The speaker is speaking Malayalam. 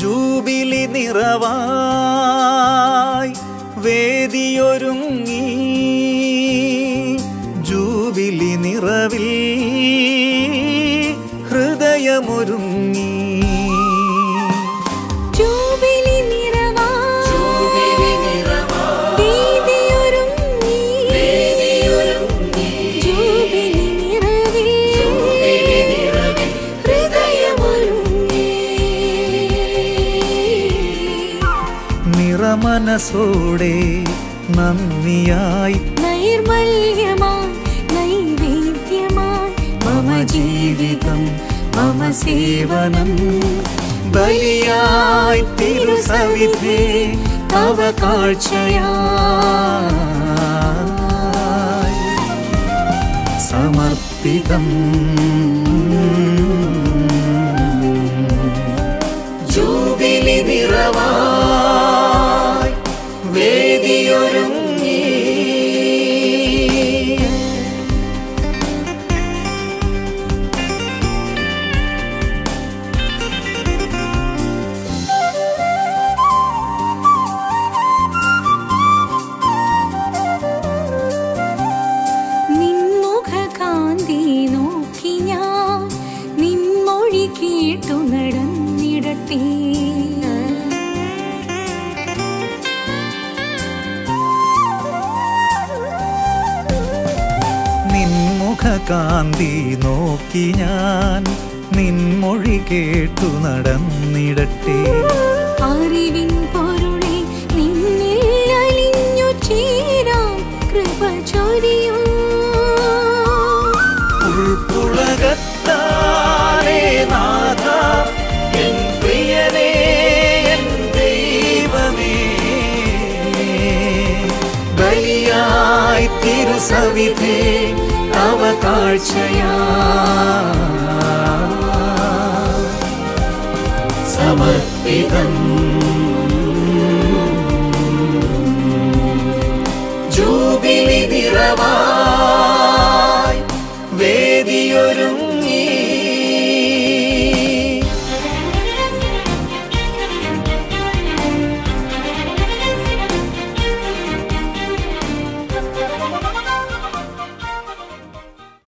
ജൂബിലി നിറവായി വേദിയൊരുങ്ങി ജൂബിലി നിറവിൽ ഹൃദയമൊരുങ്ങി. നിറമനസോടെ നന്ദിയായി. നൈർമല്യമായി നൈവേദ്യമായി മമ ജീവിതം മമ സേവനം. ബലിയായി തിരുസവിധേ തവ കാഴ്ചയായി. സമർപ്പിതം. കേട്ടു നടന്നിടട്ടെ. നിൻമുഖകാന്തി നോക്കി ഞാൻ നിൻമൊഴി കേട്ടു നടന്നിടട്ടെ. അറിവിൻ തിരുസവിധേ തവ കാഴ്ചയാ. സമർപ്പിതം. ജൂബിലി നിറവായി